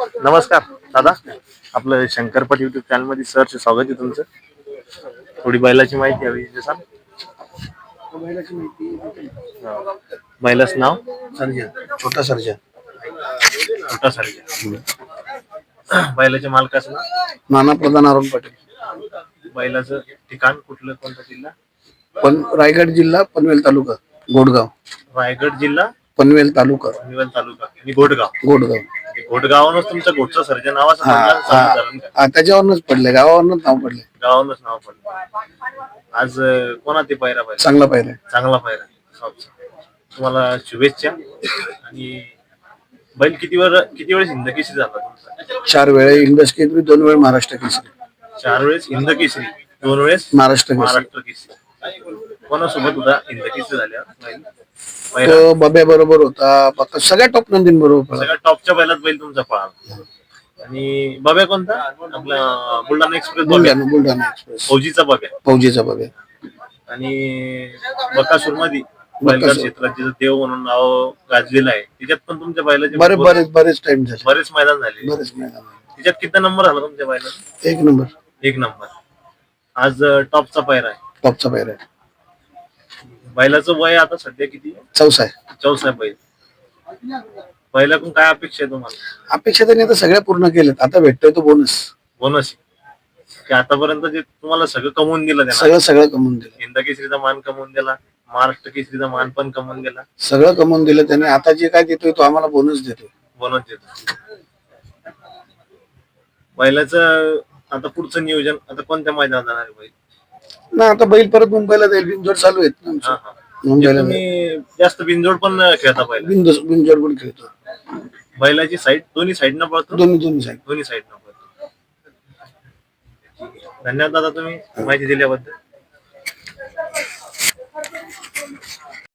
नमस्कार दादा. आपलं शंकरपट युट्यूब चॅनलमध्ये सरचे स्वागत आहे तुमचं. थोडी बैलाची माहिती हवी बैलाच नाव? सर्जा छोटा सर्जा छोटा सारख्या बैलाच्या मालकाचं नाव? नाना प्रधान अरुण पाटील. बैलाचं ठिकाण कुठलं कोणता जिल्हा? पण रायगड जिल्हा पनवेल तालुका गोडगाव. रायगड जिल्हा? पनवेल तालुका. निवल तालुका. आणि गोडगाव. गोडगाव. गोडगावनच तुमचं गोडचं सर्जन नावाचं हा, हा. हा, त्याच्यावरनच पडले गावावरनच नाव पडले. गावावरूनच नाव पडलं. आज अं, कोणा ते पायरा पाहिजे? चांगला पाहिजे चांगला पायरा शॉपचा. तुम्हाला शुभेच्छा. आणि बैल किती वेळ किती वेळेस हिंद केसरी झाला तुमचा? चार वेळे इंडस केसरी दोन वेळ महाराष्ट्र केसरी. चार वेळेस हिंद केसरी दोन वेळेस महाराष्ट्र केसरी. महाराष्ट्र केसरी. कोणासोबत होता? हिंद केसरी झाल्या. बैल. पहिला. तो बब्या बरोबर होता. बाकी सगळ्या टॉप नंदीन बरोबर सगळ्यात टॉपच्या बैलात बैल तुमचा पळाला. आणि बब्या कोणता? आपला बुलढाणा एक्सप्रेस बब्या बुलढाणा बुलढाणा एक्सप्रेस. फौजीचा बब्या फौजीचा बब्या आणि बकासूरमध्ये बैलगाड बकासूर. क्षेत्रात जिथं देव म्हणून नाव गाजलेलं आहे त्याच्यात पण तुमच्या बैलाचे बरे भरपूर- बरेच बरेच टाइम झाले. बरेच मैदान झाले. बरेच मैदान त्याच्यात किती नंबर झाला तुमच्या बैलाचा एक नंबर एक नंबर आज अं, टॉपचा पायरा आहे. टॉपचा पायरा आहे. बैलाचं वय आता सध्या किती? चौसा आहे. चौसा बैल. बैलाकडून काय अपेक्षा आहे तुम्हाला? अपेक्षा त्यांनी आता सगळ्या पूर्ण केल्यात. आता भेटतोय तो बोनस बोनस की आतापर्यंत जे तुम्हाला सगळं कमवून दिलं सगळं सगळं कमवून दिलं. हिंद केसरीचा मान कमवून दिला. महाराष्ट्र केसरीचा मान पण कमवून दिला. सगळं कमवून दिलं त्याने. आता जे काय देतोय तो आम्हाला बोनस देतोय. बोनस देतो बैलाचं आता पुढचं नियोजन आता कोणत्या मैदानात जाणार आहे बैल? ना आता बैल परत मुंबईला जाईल. बिनजोड चालू आहेत ना आमचे. म्हणजे मुंबईला जाईल. तुम्ही जास्त बिनजोड पण खेळता बैल बिनजोड बिनजोड पण खेळतो. बैलाची साईड दोन्ही साईड न पळतो? दोन्ही दोन्ही साईड दोन्ही साईड न पळतो. धन्यवाद दादा तुम्ही माहिती दिल्याबद्दल.